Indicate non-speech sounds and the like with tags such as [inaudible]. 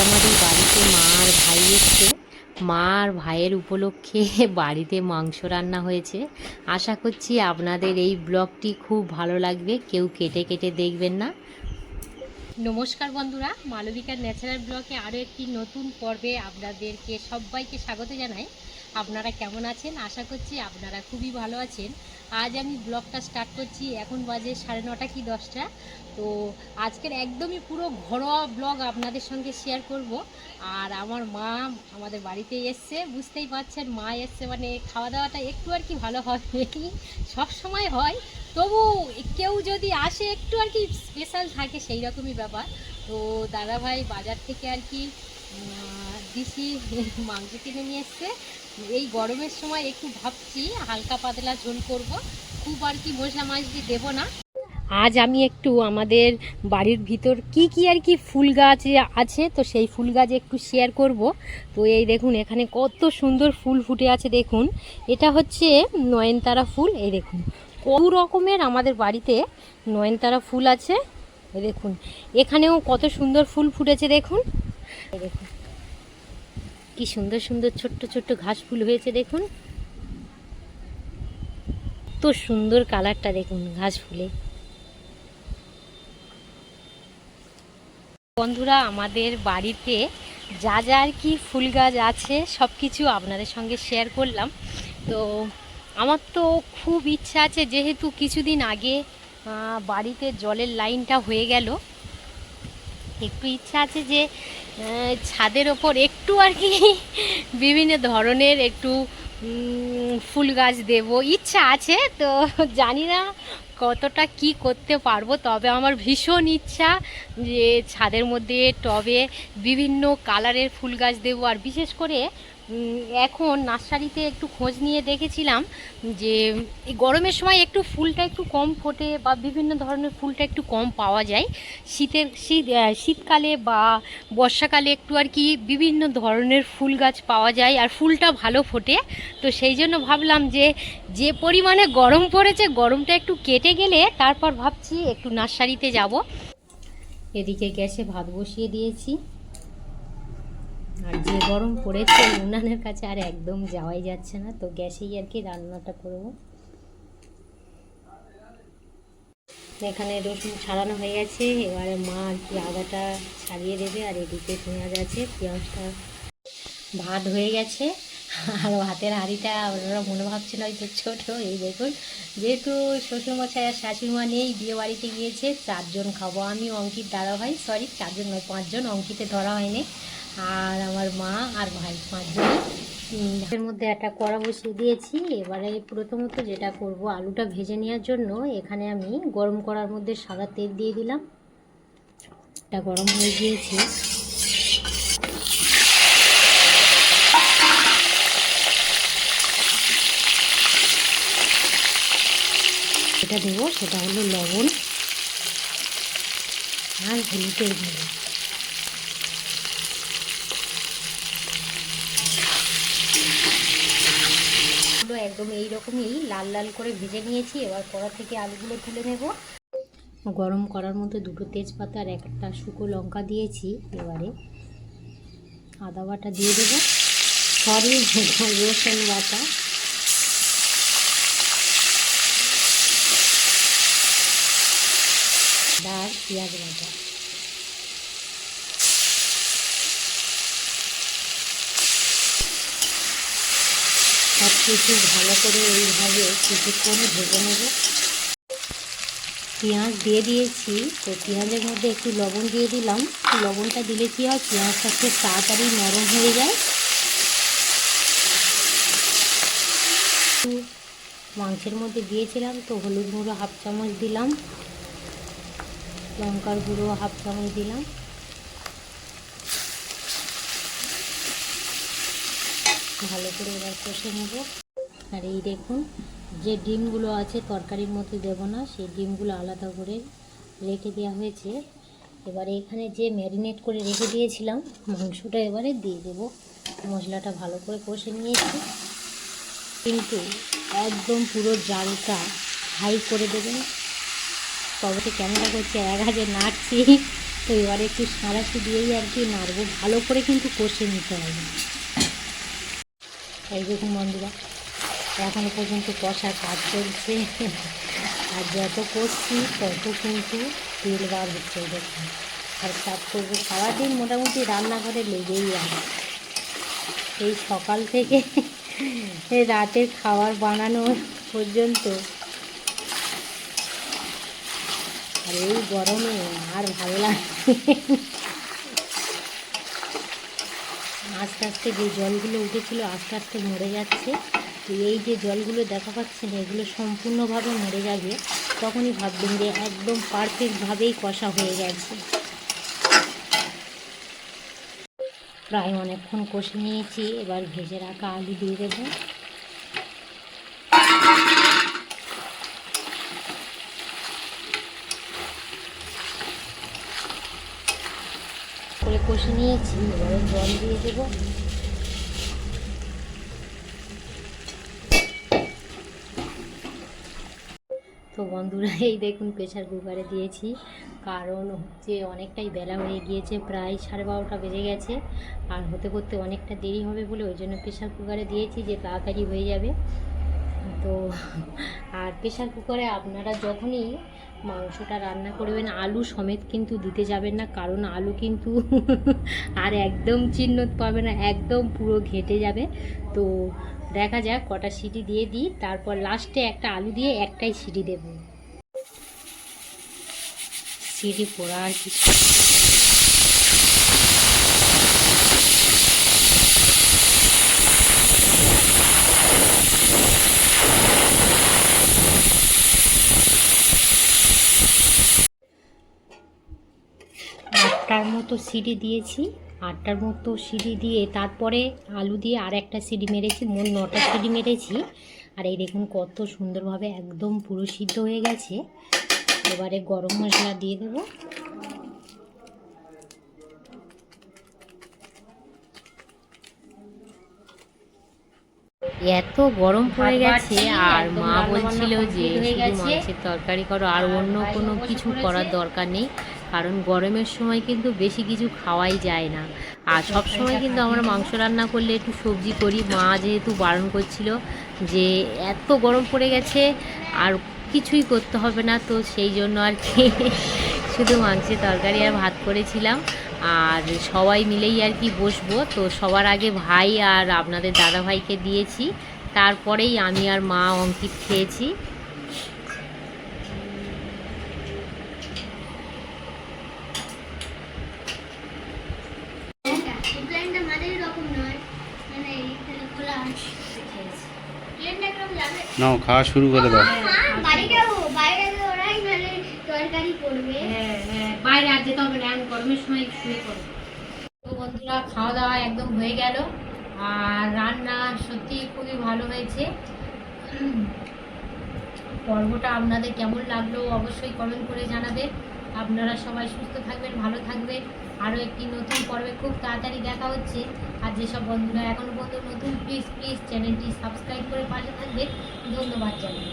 আমাদের বাড়িতে মা আর ভাই এসছে। মা আর ভাইয়ের উপলক্ষে [laughs] বাড়িতে মাংস রান্না হয়েছে। আশা করছি আপনাদের এই ব্লগটি খুব ভালো লাগবে। কেউ কেটে কেটে দেখবেন না। নমস্কার বন্ধুরা, মালবিকার ন্যাচারাল ব্লকে আরও একটি নতুন পর্বে আপনাদেরকে সবাইকে স্বাগত জানাই। আপনারা কেমন আছেন? আশা করছি আপনারা খুবই ভালো আছেন। আজ আমি ব্লগটা স্টার্ট করছি। এখন বাজে সাড়ে নটা কি দশটা? তো আজকের একদমই পুরো ঘরোয়া ব্লগ আপনাদের সঙ্গে শেয়ার করব। আর আমার মা আমাদের বাড়িতে এসছে। বুঝতেই পারছেন, মা এসছে মানে খাওয়া দাওয়াটা একটু আর কি ভালো হবে। সব সময় হয়। তবু কেউ যদি আসে একটু আর কি স্পেশাল থাকে সেই রকমই ব্যাপার। তো দাদাভাই বাজার থেকে আর কি দিশি মাংস কিনে নিয়ে এসছে। এই গরমের সময় একটু ভাবছি হালকা পাতলা ঝোল করব। খুব আর কি মশলা মাছলি দেবো না। আজ আমি একটু আমাদের বাড়ির ভিতর কি কি আর কি ফুল গাছ আছে, তো সেই ফুল গাছ একটু শেয়ার করব। তো এই দেখুন, এখানে কত সুন্দর ফুল ফুটে আছে দেখুন। এটা হচ্ছে নয়নতারা ফুল, এই দেখুন। কত রকমের আমাদের বাড়িতে নয়নতারা ফুল আছে দেখুন। এখানেও কত সুন্দর ফুল ফুটেছে দেখুন। দেখুন। কি সুন্দর সুন্দর ছোট্ট ছোট্ট ঘাস ফুল হয়েছে দেখুন। তো সুন্দর কালারটা দেখুন ঘাস ফুলে বন্ধুরা, আমাদের বাড়িতে যা যা আর কি ফুল গাছ আছে সব কিছু আপনাদের সঙ্গে শেয়ার করলাম। তো আমার তো খুব ইচ্ছা আছে, যেহেতু কিছুদিন আগে বাড়িতে জলের লাইনটা হয়ে গেল একটু ইচ্ছা আছে যে ছাদের ওপর একটু আর কি [laughs] বিভিন্ন ধরনের একটু ফুল গাছ দেব। ইচ্ছা আছে, তো জানি না কতটা কি করতে পারব, তবে আমার ভীষণ ইচ্ছা যে ছাদের মধ্যে টবে বিভিন্ন কালারের ফুল গাছ দেবো। আর বিশেষ করে এখন নার্সারিতে একটু খোঁজ নিয়ে দেখেছিলাম যে গরমের সময় একটু ফুলটা একটু কম ফোটে বা বিভিন্ন ধরনের ফুলটা একটু কম পাওয়া যায়। শীতের শীত শীতকালে বা বর্ষাকালে একটু আর কি বিভিন্ন ধরনের ফুল গাছ পাওয়া যায় আর ফুলটা ভালো ফোটে। তো সেই জন্য ভাবলাম যে যে পরিমাণে গরম পড়েছে গরমটা একটু কেটে গেলে তারপর ভাবছি একটু নার্সারিতে যাব। এদিকে গ্যাসে ভাত বসিয়ে দিয়েছি। আর যে গরম পড়েছে, উনানের কাছে আর একদম যাওয়াই যাচ্ছে না, তো গ্যাসেই আর কি রান্নাটা করব। এখানে রসুন ছাড়ানো হয়ে গেছে, এবারে মা আর কি আদাটা ছাড়িয়ে দেবে, আর এদিকে পেঁয়াজ আছে, পেঁয়াজটা ভাত হয়ে গেছে। আর ভাতের হাঁড়িটা ওনারা মনে ভাবছেন হয়তো ছোটো, এই দেখুন, যেহেতু শ্বশুরমশাই আর শাশুড়িমা নেই, বিয়ে বাড়িতে গিয়েছে, চারজন খাব আমি, অঙ্কিত দাদা ভাই সরি চারজন নয়, পাঁচজন, অঙ্কিতে ধরা হয়নি। আর আমার মা আর ভাই পাঁচজন এর মধ্যে একটা কড়া বসিয়ে দিয়েছি। এবারে প্রথমত যেটা করব, আলুটা ভেজে নেওয়ার জন্য এখানে আমি গরম করার মধ্যে সাদা তেল দিয়ে দিলাম। এটা গরম হয়ে গিয়েছে। যেটা দেবো সেটা হলো লবণ আর হলুদের গুঁড়ো এগুলো একদম এই রকমই লাল লাল করে ভেজে নিয়েছি। এবার কড়া থেকে আলুগুলো তুলে নেব। গরম করার মধ্যে দুটো তেজপাতা আর একটা শুকো লঙ্কা দিয়েছি। এবারে আদা বাটা দিয়ে দেবো। সরি, রসুন বাটা। আর পেঁয়াজ বাটা সব কিছু ভালো করে এইভাবে কিছুক্ষণ ভেজে নেব। পেঁয়াজ দিয়ে দিয়েছি, তো পেঁয়াজের মধ্যে একটু লবণ দিয়ে দিলাম। লবণটা দিলে কী হয়, পেঁয়াজটা খুব তাড়াতাড়ি নরম হয়ে যায়। মাংসের মধ্যে দিয়েছিলাম, তো হলুদ গুঁড়ো হাফ চামচ দিলাম। লঙ্কার গুঁড়ো হাফ চামচ দিলাম। ভালো করে এবার কষে নেব। আর এই দেখুন, যে ডিমগুলো আছে, তরকারির মধ্যে দেবো না, সেই ডিমগুলো আলাদা করে রেখে দেওয়া হয়েছে। এবারে এখানে যে ম্যারিনেট করে রেখে দিয়েছিলাম, মাংসটা এবারে দিয়ে দেব। মশলাটা ভালো করে কষে নিয়েছি। কিন্তু একদম পুরো জালটা হাই করে দেবেন। তবে তো ক্যামেরা করছে এক হাজার নাড়ছি, তো এবারে একটু সাঁড়াশি দিয়েই আর কি নাড়বো। ভালো করে কিন্তু কষে নিতে হবে। এই দেখুন বন্ধুরা এখনও পর্যন্ত কষার কাজ চলছে। আর যত করছি, তত কিন্তু তেল বার হচ্ছে দেখুন। আর কাজ করব সারাদিন মোটামুটি রান্নাঘরে লেগেই আছে। এই সকাল থেকে রাতের খাবার বানানো পর্যন্ত। আর এই গরমে আর ভালো লাগছে আস্তে আস্তে যে জলগুলো উঠেছিল, আস্তে আস্তে মরে যাচ্ছে। তো এই যে জলগুলো দেখা পাচ্ছেন এগুলো সম্পূর্ণভাবে মরে যাবে, তখনই ভাববেন যে একদম পারফেক্টভাবেই কষা হয়ে গেছে। প্রায় অনেকক্ষণ কষে নিয়েছি, এবার ভেজে রাখা আলু দিয়ে দেবো। কষে নিয়েছি, এবারে জল দিয়ে দেবো। তো বন্ধুরা, এই দেখুন প্রেশার কুকারে দিয়েছি। কারণ হচ্ছে অনেকটাই বেলা হয়ে গিয়েছে, প্রায় সাড়ে বারোটা বেজে গেছে। আর হতে করতে অনেকটা দেরি হবে বলে ওই জন্য প্রেশার কুকারে দিয়েছি যে তাড়াতাড়ি হয়ে যাবে। তো আর প্রেশার কুকারে আপনারা যখনই মাংসটা রান্না করবেন, আলু সমেত কিন্তু দিতে যাবেন না। কারণ আলু কিন্তু [laughs] আর একদম চিহ্ন পাবে না, একদম পুরো ঘেটে যাবে। তো দেখা যাক কটা সিটি দিয়ে দিই। তারপর লাস্টে একটা আলু দিয়ে একটাই সিটি দেব। সিটি পোড়া আর কিছু আটটার মতো সিঁড়ি দিয়েছি আটটার মতো সিঁড়ি দিয়ে তারপরে আলু দিয়ে আর একটা সিঁড়ি মেরেছি মোট নটা সিঁড়ি মেরেছি। আর এই দেখুন কত সুন্দরভাবে একদম পুরো সিদ্ধ হয়ে গেছে। এবারে গরম মশলা দিয়ে দেবো। এত গরম পড়ে গেছে আর মা বলছিল যে শুধু মাছের তরকারি করো আর অন্য কোনো কিছু করার দরকার নেই। কারণ গরমের সময় কিন্তু বেশি কিছু খাওয়াই যায় না। আর সব সময় কিন্তু আমরা মাংস রান্না করলে একটু সবজি করি। মা যেহেতু বারণ করছিল যে এত গরম পড়ে গেছে, আর কিছুই করতে হবে না, তো সেই জন্য আর কি শুধু মাংসের তরকারি আর ভাত করেছিলাম। আর সবাই মিলেই আর কি বসবো। তো সবার আগে ভাই আর আপনাদের দাদা ভাইকে দিয়েছি। তারপরেই আমি আর মা অঙ্কিত খেয়েছি। নাও খাওয়া শুরু করে দাও। বাড়ি যাব বাইরে গিয়ে ওরাই মানে তরকারি করবে। হ্যাঁ হ্যাঁ বাইরে আর যেতে হবে না এখন গরমের সময় শুয়ে পড়ো। তো বন্ধুরা খাওয়া দাওয়া একদম হয়ে গেল। আর রান্না সত্যি খুবই ভালো হয়েছে। পর্বটা আপনাদের কেমন লাগল অবশ্যই কমেন্ট করে জানাবেন। আপনারা সবাই সুস্থ থাকবেন ভালো থাকবেন। আরও একটি নতুন পর্বে খুব তাড়াতাড়ি দেখা হচ্ছে। আর যেসব বন্ধুরা এখনও পর্যন্ত নতুন প্লিজ প্লিজ চ্যানেলটি সাবস্ক্রাইব করে পাশে থাকবে। ধন্যবাদ জানাই।